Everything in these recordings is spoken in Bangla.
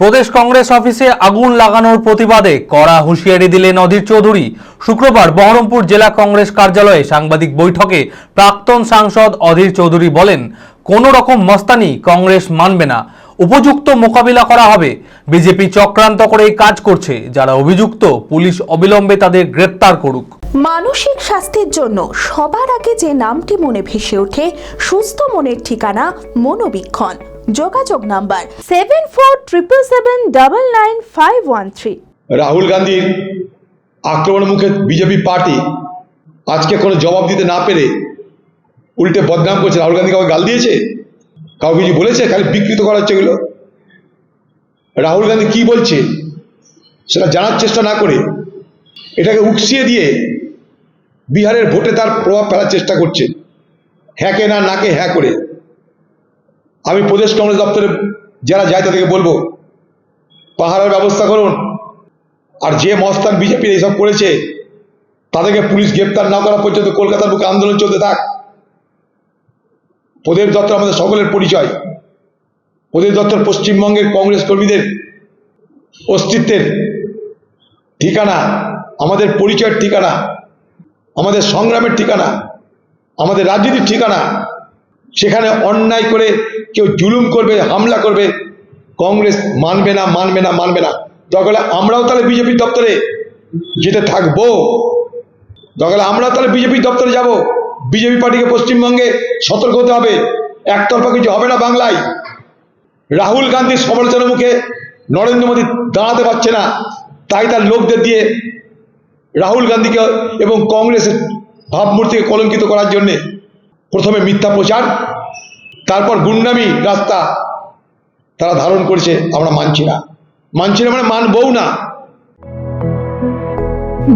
প্রদেশ কংগ্রেস অফিসে আগুন লাগানোর প্রতিবাদে কড়া হুঁশিয়ারি দিলেন অধীর চৌধুরী। শুক্রবার বহরমপুর জেলা কংগ্রেস কার্যালয়ে সাংবাদিক বৈঠকে প্রাক্তন সাংসদ অধীর চৌধুরী বলেন, কোনো রকম মস্তানি কংগ্রেস মানবে না। উপযুক্ত মোকাবিলা করা হবে। বিজেপি চক্রান্ত করে কাজ করছে। যারা অভিযুক্ত, পুলিশ অবিলম্বে তাদের গ্রেপ্তার করুক। মানসিক স্বাস্থ্যের জন্য সবার আগে যে নামটি মনে ভেসে ওঠে, সুস্থ মনের ঠিকানা মনোবীক্ষণ। যোগাযোগ number seven four triple seven double nine five one three Rahul গান্ধীর আক্রমণের মুখে বিজেপি পার্টি আজকে কোনো জবাব দিতে না পেরে উল্টে বদনাম করছে। রাহুল গান্ধী কাউকে গাল দিয়েছে? কাউকে কিছু বলেছে? খালি বিকৃত করা হচ্ছে এগুলো। রাহুল গান্ধী কি বলছে সেটা জানার চেষ্টা না করে এটাকে উকসিয়ে দিয়ে বিহারের ভোটে তার প্রভাব ফেলার চেষ্টা করছে। হ্যাঁকে না, নাকে হ্যাঁ করে। আমি প্রদেশ কংগ্রেস দপ্তরে যারা যায় তাদেরকে বলব পাহাড়ের ব্যবস্থা করুন। আর যে মস্তান বিজেপি এইসব করেছে, তাদেরকে পুলিশ গ্রেপ্তার না করা পর্যন্ত কলকাতার বুকে আন্দোলন চলতে থাক। প্রদেব দত্ত আমাদের সকলের পরিচয়। প্রদেব দত্তর পশ্চিমবঙ্গের কংগ্রেস কর্মীদের অস্তিত্বের ঠিকানা, আমাদের পরিচয়ের ঠিকানা, আমাদের সংগ্রামের ঠিকানা, আমাদের রাজনীতির ঠিকানা সেখানে অন্যায় করে কেউ জুলুম করবে, হামলা করবে, কংগ্রেস মানবে না মানবে না মানবে না। দরকার আমরাও তাহলে বিজেপি দপ্তরে যেতে থাকব। দরকার আমরাও তাহলে বিজেপি দপ্তরে যাব। বিজেপি পার্টিকে পশ্চিমবঙ্গে সতর্ক হতে হবে। একতরফা কিছু হবে না বাংলায়। রাহুল গান্ধীর সমালোচনার মুখে নরেন্দ্র মোদী দাঁড়াতে পারছে না। তাই তার লোকদের দিয়ে রাহুল গান্ধীকে এবং কংগ্রেসের ভাবমূর্তিকে কলঙ্কিত করার জন্যে প্রথমে মিথ্যা প্রচার, তারপর গুন্ডামি রাস্তা তারা ধারণ করেছে, আমরা মানছি না। মানছি না মানে মানবও না।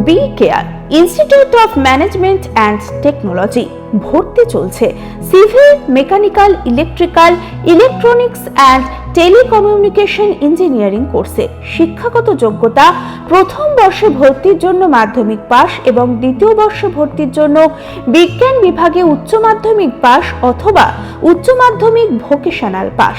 B care institute of management and technology ভর্তি চলছে। Civil mechanical electrical electronics and telecommunication engineering কোর্সে শিক্ষাগত যোগ্যতা, প্রথম বর্ষে ভর্তির জন্য মাধ্যমিক পাস এবং দ্বিতীয় বর্ষে ভর্তির জন্য বিজ্ঞান বিভাগে উচ্চ মাধ্যমিক পাস অথবা উচ্চ মাধ্যমিক ভোকেশনাল পাস